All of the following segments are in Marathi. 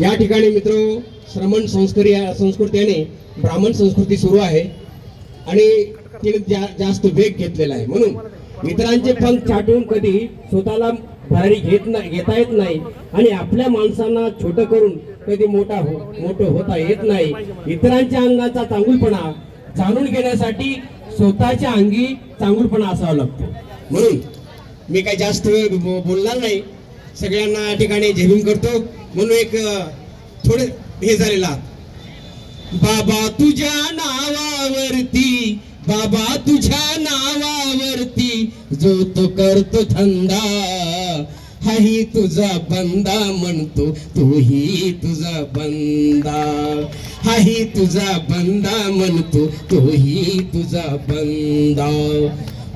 या ठिकाणी मित्र श्रमण संस्कृती संस्कृतीने ब्राह्मण संस्कृती सुरू आहे आणि तिने जा, जास्त वेग घेतलेला आहे. म्हणून इतरांचे पंख चाटून कधी स्वतःला भरारी घेत नाही घेता येत नाही आणि आपल्या माणसांना छोटं करून कधी मोठा हो मोठं होता येत नाही. इतरांच्या अंगाचा चांगुलपणा जाणून घेण्यासाठी स्वतःच्या अंगी चांगुलपणा असावा लागतो. म्हणून मी काही जास्त वेळ बोलणार नाही. सगळ्यांना या ठिकाणी झेलून करतो. म्हणून एक थोडे हे झालेला बाबा तुझ्या नावावरती बाबा तुझ्या नावावरती जो तो करतो धंदा हाही तुझा बंदा म्हणतो तूही तुझा बंदा. हाही तुझा बंदा म्हणतो तूही तुझा बंदा.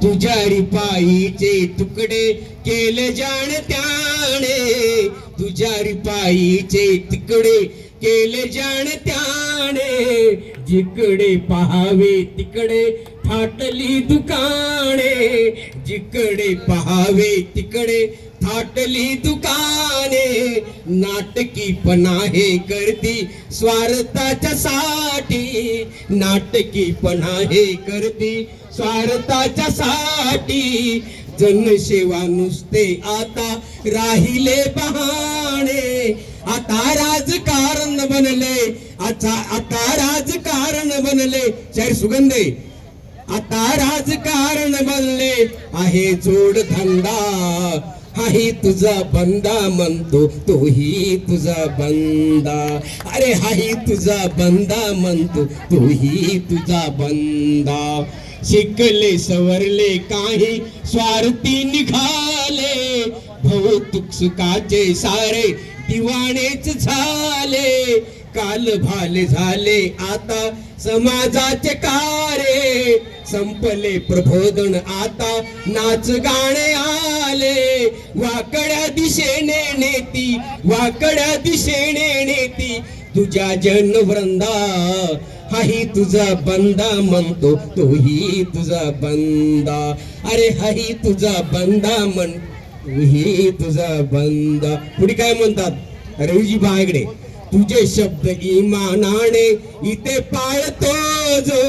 तुझ्या रिपाईचे तुकडे केले जाण त्याने तुझ्या रिपाईचे तुकडे केले जाण त्याने जिकडे पहावे तिकडे थाटली दुकाने जिकडे पहावे तिकडे थाटली दुकाने. नाटकी पण आहे करती स्वार्थाच्या साठी. नाटकी पण आहे करती स्वार्थाच्या साठी जनसेवा नुसते आता राहिले बहाणे. आता राजकारण बनले. आता आता राजकारण बनले. शाहीर सुगंध आहे. आता राजकारण बनले. आहे जोड धंदा हाही तुझा बंदा म्हणतो तोही तुझा बंदा. अरे हाही तुझा बंदा म्हणतो तोही तुझा बंदा. शिकले सवरले काही स्वार्थी निघाले. भौतुक सुखाचे सारे दिवाणेच झाले. काल भाले झाले आता समाजाचे कारे. संपले प्रबोधन आता नाच गाणे आले वाकड्या दिशेने नेती वाकड्या दिशेने नेती. तुझ्या जनवृंदा हाही तुझा बंदा म्हणतो तोही तुझा बंदा. अरे हाही तुझा बंदा म्हण तूही तुझा बंदा. पुढे काय म्हणतात? रवीजी बागडे तुझे शब्द इमानाने इथे पाळतो जो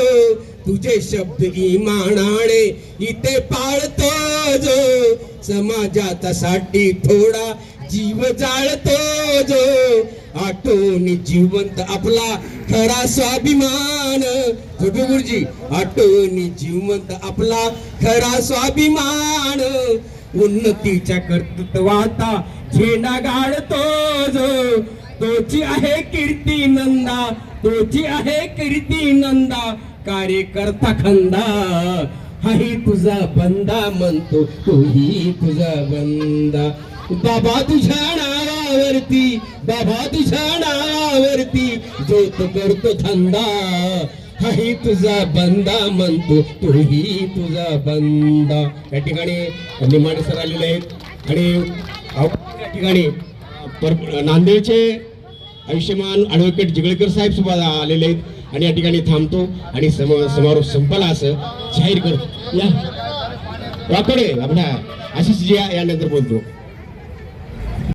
तुझे शब्द इमानाने इथे पाळतो जो. समाजासाठी थोडा जीव जाळतो जो. आठवणी जिवंत आपला खरा स्वाभिमान. छोटू गुरुजी आठवणी जिवंत आपला खरा स्वाभिमान. उन्नतीच्या कर्तृत्वाचा झेंडा गाळतो जो. तोची आहे कीर्ती नंदा तोची आहे कीर्ती नंदा. कार्यकर्ता खंदा हाही तुझा बंदा म्हणतो तोही तुझा बंदा. बाबा तुझ्या नावावरती बाबा तुझ्या नावावरती जो तो करतो धंदा हाही तुझा बंदा म्हणतो तोही तुझा बंदा. या ठिकाणी निमाडे सर आलेले आहेत. आणि या ठिकाणी पर- नांदेडचे आयुष्यमान ॲडव्होकेट जिगळेकर साहेब सुद्धा आलेले आहेत. आणि या ठिकाणी थांबतो आणि सम समारोप संपला असं जाहीर करतो. या. वाकडे आपल्या आशिष जी यानंतर बोलतो.